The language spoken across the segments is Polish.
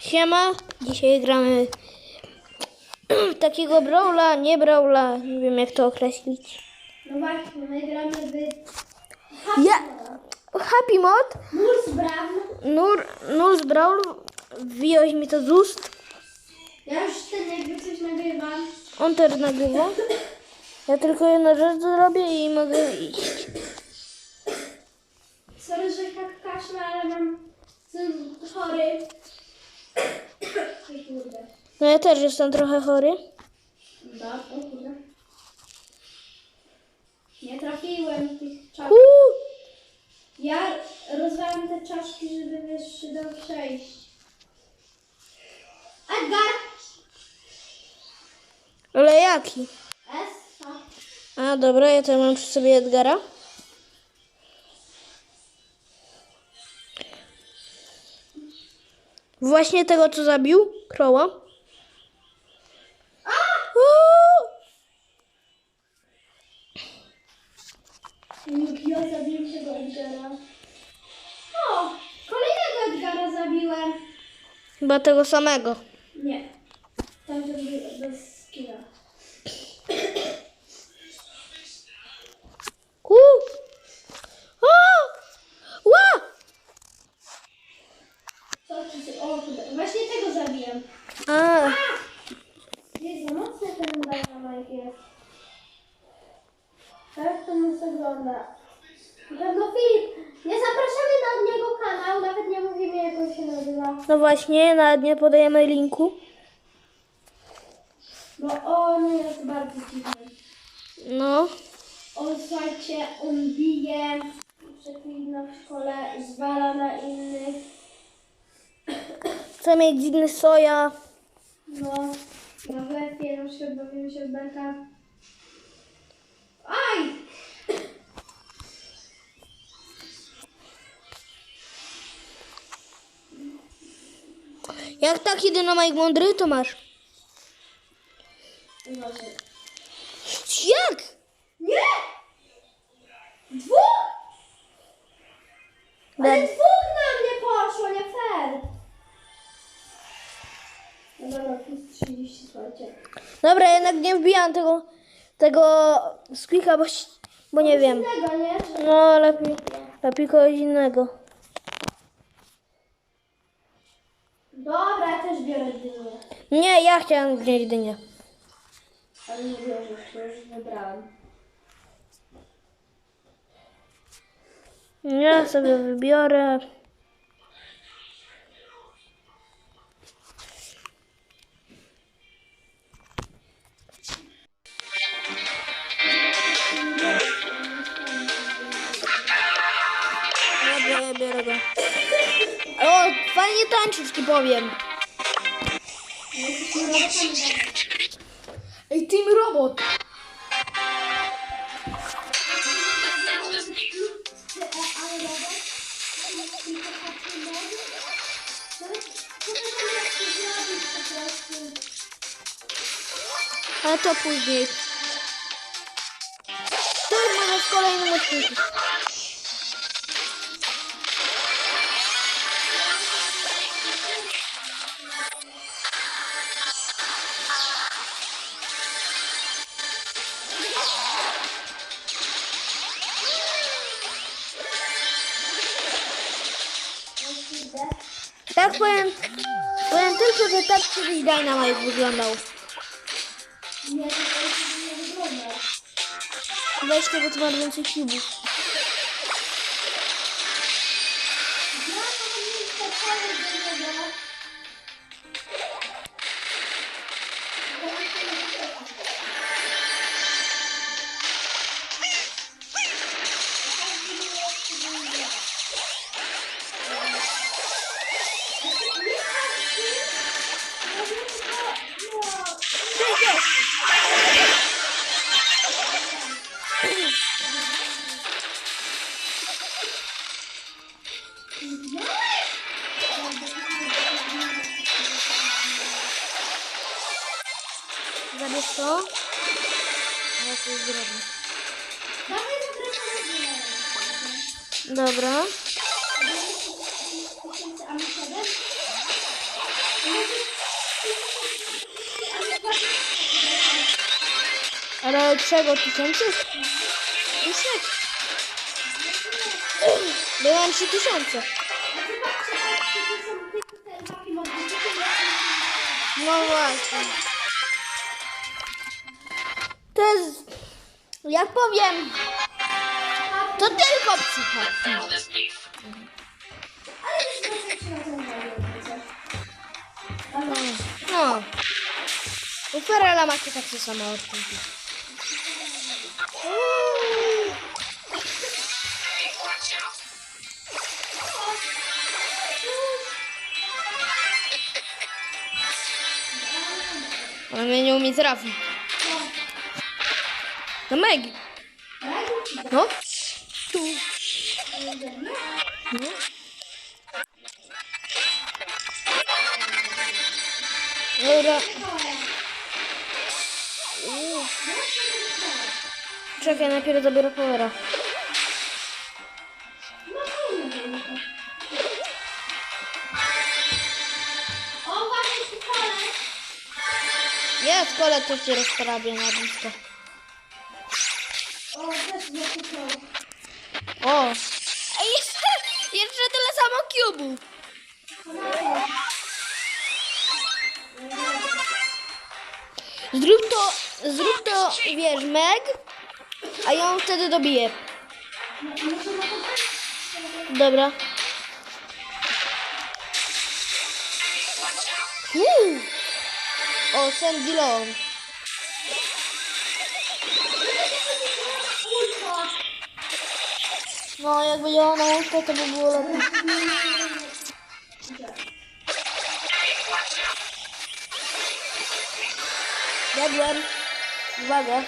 Siema, dzisiaj gramy takiego brawla, nie brawla, nie wiem jak to określić. No właśnie, my gramy w Ja, Happy Mod, Nurs Brown. Nur, Nurs Brawl, wyjąłeś mi to z ust, Ja już ten jakby coś nagrywam. on też nagrywa. Ja tylko jedną rzecz zrobię i mogę iść. Sorry, że tak kaszlę, ale mam... Jestem chory. No ja też jestem trochę chory. Da, o kurde. Nie trafiłem tych czaszek. Uuu, Ja rozwalam te czaszki, żeby wiesz, do przejść. Edgar! ale jaki? S. A dobra, ja to mam przy sobie Edgara. Właśnie tego, co zabił Kroła. Zabiłem tego Edgara. O! Kolejnego Edgara zabiłem. Chyba tego samego. Nie. Tam to był bez. Uuu. O! Ła! O. Właśnie tego zabiłem. A, Jest za mocny ten Dynamite jest. Tak to nas ogląda. Pewno Filip. Nie zapraszamy na niego kanał. Nawet nie mówimy jak on się nazywa. no właśnie, nawet nie podajemy linku. Bo on jest bardzo dziwny. No. On, słuchajcie, on bije, przeklina w szkole, zwala na innych. Chce mieć dziwny soja. No, na wlepie, na przykład bawimy się w belka. Aj! Jak taki dynamik mądry, to masz. Uważaj. Jak? Nie! Dwóch! Ale dwóch na mnie poszło, nie fair! No dobra, plus 30, słuchajcie. Dobra, jednak nie wbijam tego, tego squeaka, bo, bo nie wiem. Innego, nie? No, lepiej, lepiej kogoś innego. Dobra, ja też biorę dynię. Nie, ja chciałem wziąć dynię. Ale nie to już wybrałem. Ja sobie wybiorę. Dobra, ja biorę go. O, fajnie tańczysz, ci powiem. Ej, Team Robot. Ale to później. To może w kolejnym Tak powiem, powiem tylko, że tak kiedyś Dynamite wyglądał. Nie, to nie wygląda. Weź tego, co ma więcej kubów. Zabierz to. A ja coś zrobię. Dobra. Ale czego? Tysięcy? Tysiąc. Byłem trzy tysiące. No właśnie. Jak powiem, to tylko przyjąć No. U Ferela macie takie same odcinki. Ale mnie nie umie trafić. To Meg. No. Tu. No. Dobra. Czekaj, najpierw dobiorę powera. Jest kole, to się rozporabia na blisko. O! A jeszcze, jeszcze tyle samo cubów. Zrób to, zrób to, wiesz, Meg, a ją wtedy dobiję. Dobra. Uuu. O, Sandy Long. No, jakby ją na łączkę, to by było lepiej. Jadłem. Uwaga.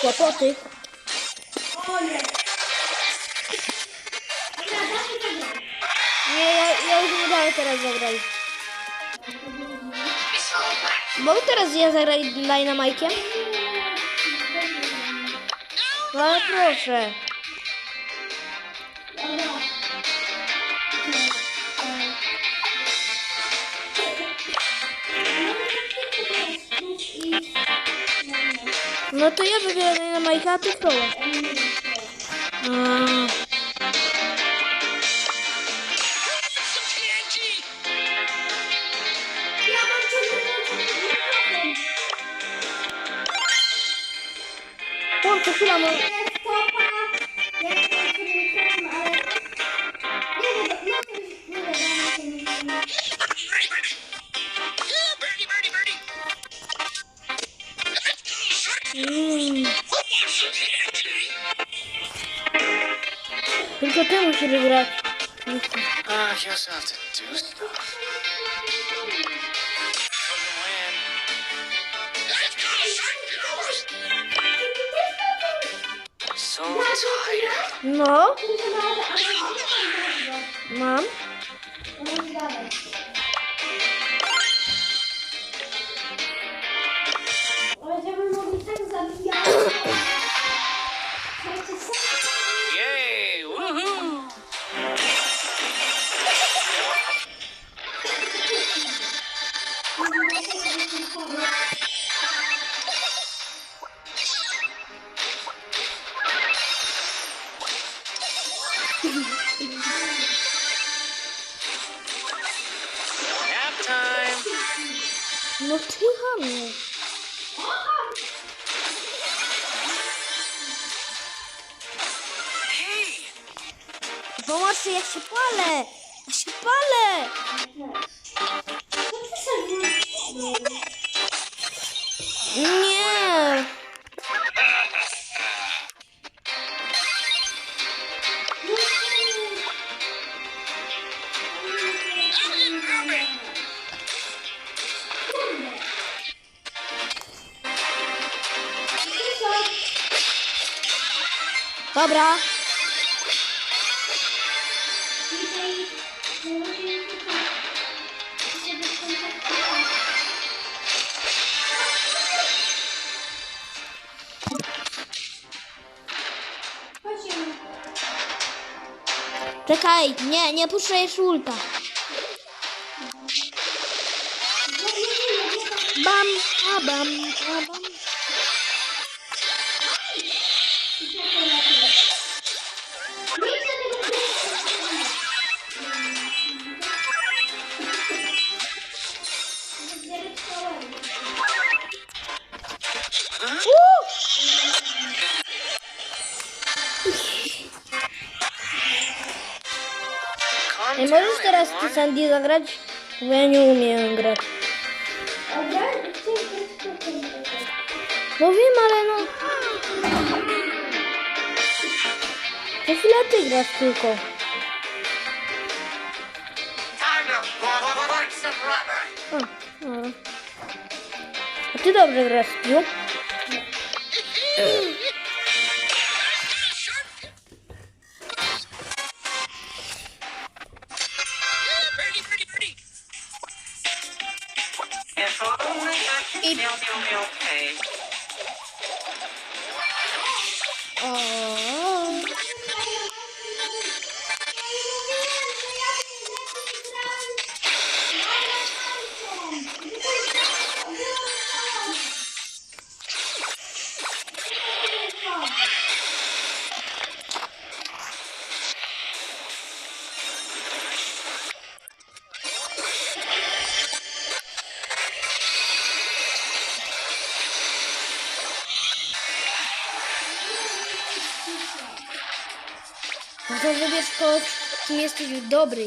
Kłopoty. Nie. Ja, ja już nie daję teraz zagrać. Mogę teraz ja zagrać Dynamajkiem? No proszę. No to ja wybieram Dynamajka, a ty Kroła. Mm. Tylko ty musisz wygrać. Nie chcę. Uh, I guess I'll have to do stuff. So tired. No, Tylko na ale ale mam. No ty hamie. Hey, Pomocy, ja się palę. Ja się palę. Czekaj, nie, nie puszczaj jeszcze ulta. Bam, a bam. Zagrać? Bo ja nie umiem grać. No wiem, ale no... To chwilę ty grasz tylko. A ty dobrze grasz, Piu? To wybierz kogoś, kim jesteś dobry.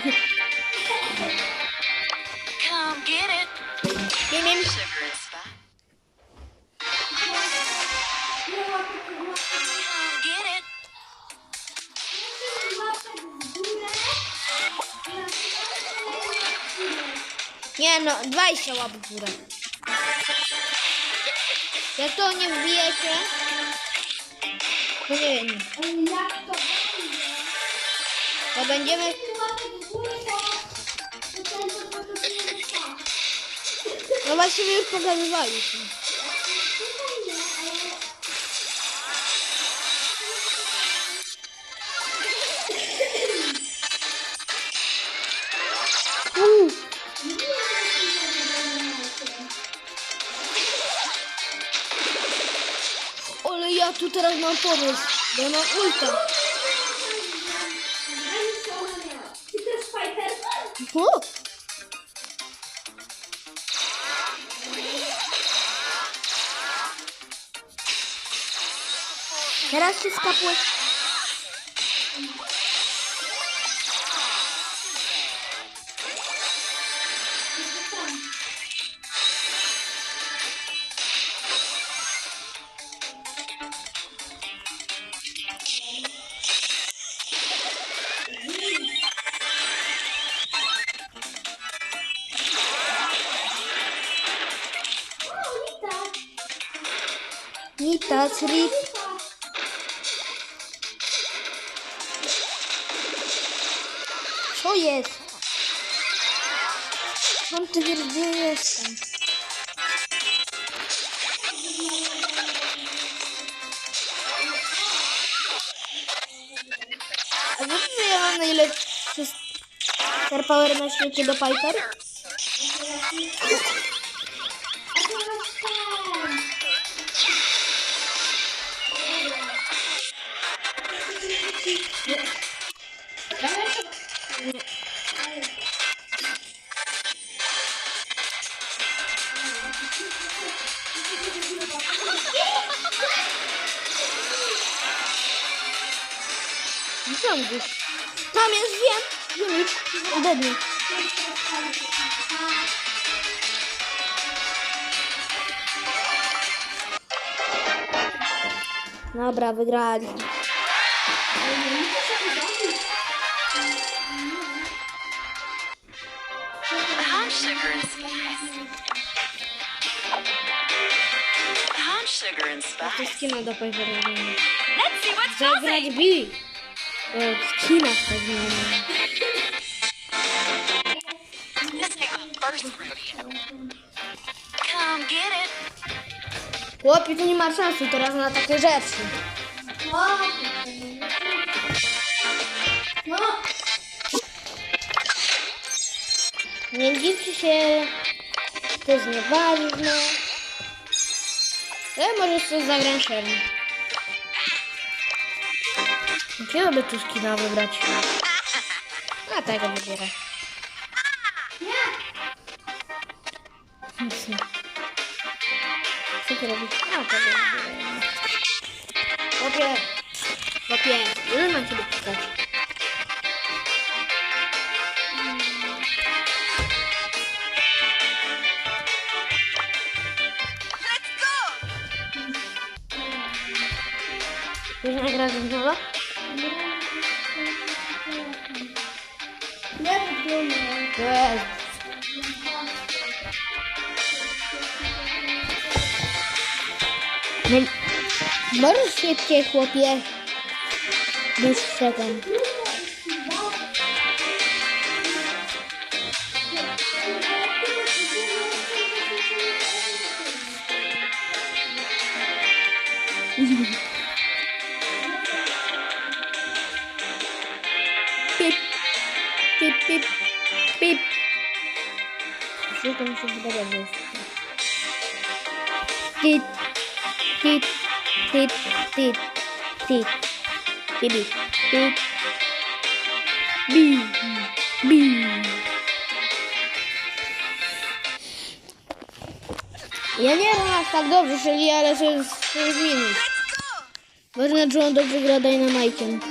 Come get it. Nie wiem. Sugar and spice. Come get it. Nie no, 20 łap w górę. Jak to nie wbijecie, to nie wiem. Jak to będzie? To będziemy... No właśnie my już pokazywaliśmy. Tutaj nie, ale... Uuu. Ale ja tu teraz mam pomysł. Bo ja mam ulta. Teraz się skapłeś. O, Nita! Jest? Mam ty wiesz, gdzie jestem. A wiesz, że ja mam najlepszy Star Power na świecie do Piper? Mnie. Dobra, wygrali. I'm sugar and spice. I'm sugar and To skina do powiedzenia. Let's see what's Zagrać Bi. Skina pewnie. This first rodeo. Come get it. Chłopie, tu nie ma czasu teraz na takie rzeczy. No. No. Nie dziwcie się, to jest nieważne. Ale może jeszcze zagram Sherry. Jakiego by tu skina wybrać? A tego wybierę. Co ty robisz? A, tego wybierę. Chłopie, chłopie, ile mam ciebie pisać? Let's go. Wiesz nagrać znowu? Nie wygląda. Jest. No, możesz szybciej, chłopie. Dłuższe tam. Pip, pip, pip, pip. Wszystko mi się że jest. Pip, pip, pip, pip, pip, pip, pip, bi, bi. Ja nie wiem aż tak dobrze strzeli, ale jest minus. Ważne, że on dobrze gra Dynamite'em.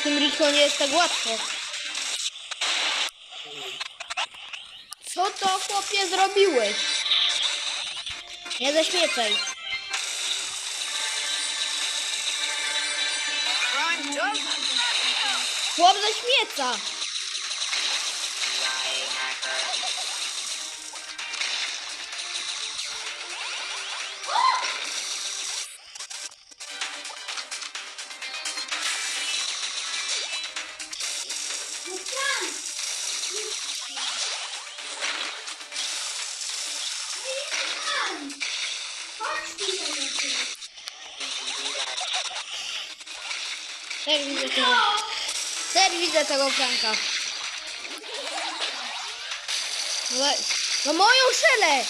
W tym Rico nie jest tak łatwo. Co to chłopie zrobiłeś? Nie zaśmiecaj. Chłop ze Też widzę tego. Też widzę tego Franka. No, no moją szelę!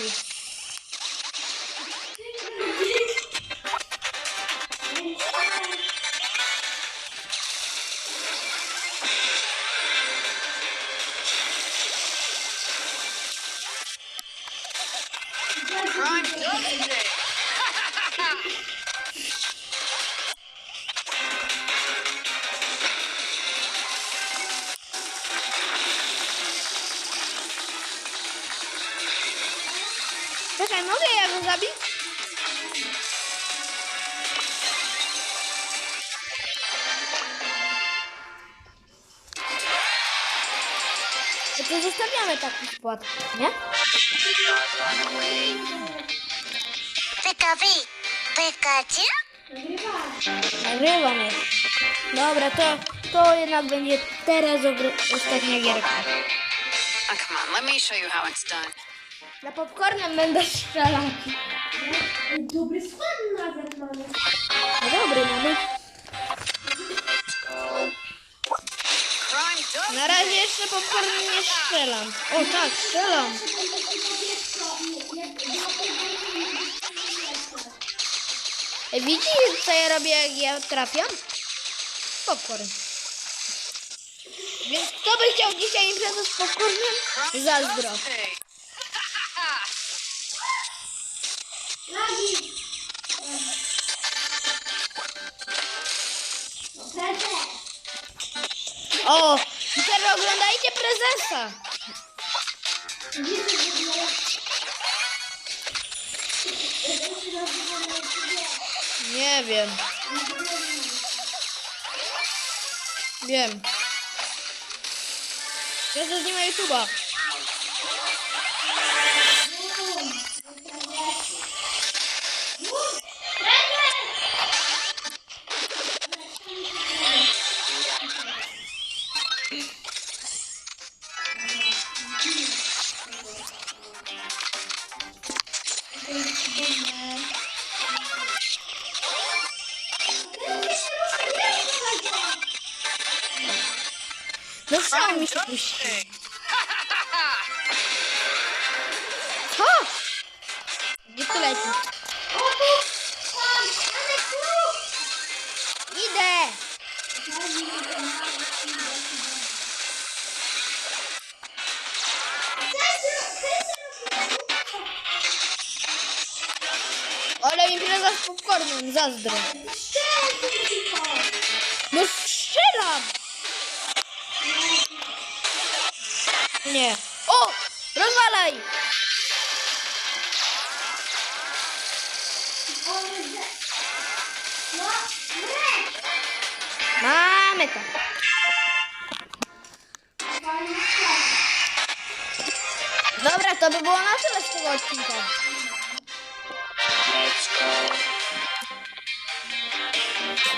Nie ma cię Czekaj, mogę ja go zabić? No to zostawiamy taki skład, nie? Pikachu. Pikachu? Nagrywam je. Dobra, to, to jednak będzie teraz ogr- ostatnia gierka. Oh, come on, let me show you how it's done. Na popcornem będę strzelać. Dobry skład nawet mamy. No dobry, mamy. Na razie jeszcze popcornem nie strzelam. O tak, strzelam. Ej, Widzicie, co ja robię, jak ja trafiam? Popcorn. Więc kto by chciał dzisiaj imprezę z popcornem? Zazdro. YouTubie? Nie wiem. Wiem. Prezes nie ma YouTube'a. Ale impreza z popcornem, zazdro. No strzelam! Nie. O! Rozwalaj! Mamy to. To by było na tyle z tego odcinka.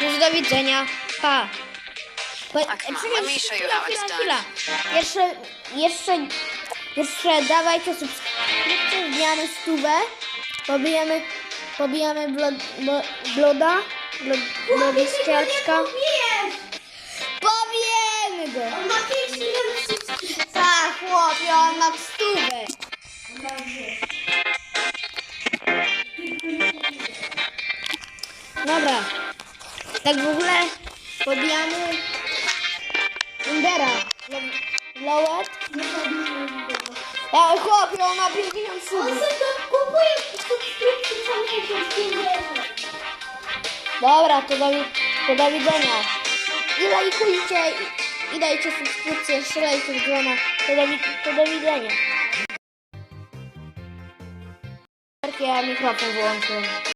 Już do widzenia. Pa. Me show you how it's chwila. Jeszcze, jeszcze, jeszcze dawajcie subskrypcję, wbijamy stówę, pobijamy, pobijamy blod, bo, bloda, blod. Pobijemy go! On ma 5 milionów subskrypcji. Tak, chłopie, on ma stówę. Dobra. Tak w ogóle pobijamy Indera. Lowet. Ja chłopie, on ma 50 On subów. sobie kupił Kupuję subskrypcji są jakieś 50. Dobra, to do, to do widzenia. I lajkujcie i, i dajcie subskrypcję, strzelajcie w dzwona. To do, to do widzenia. que é microfone voando.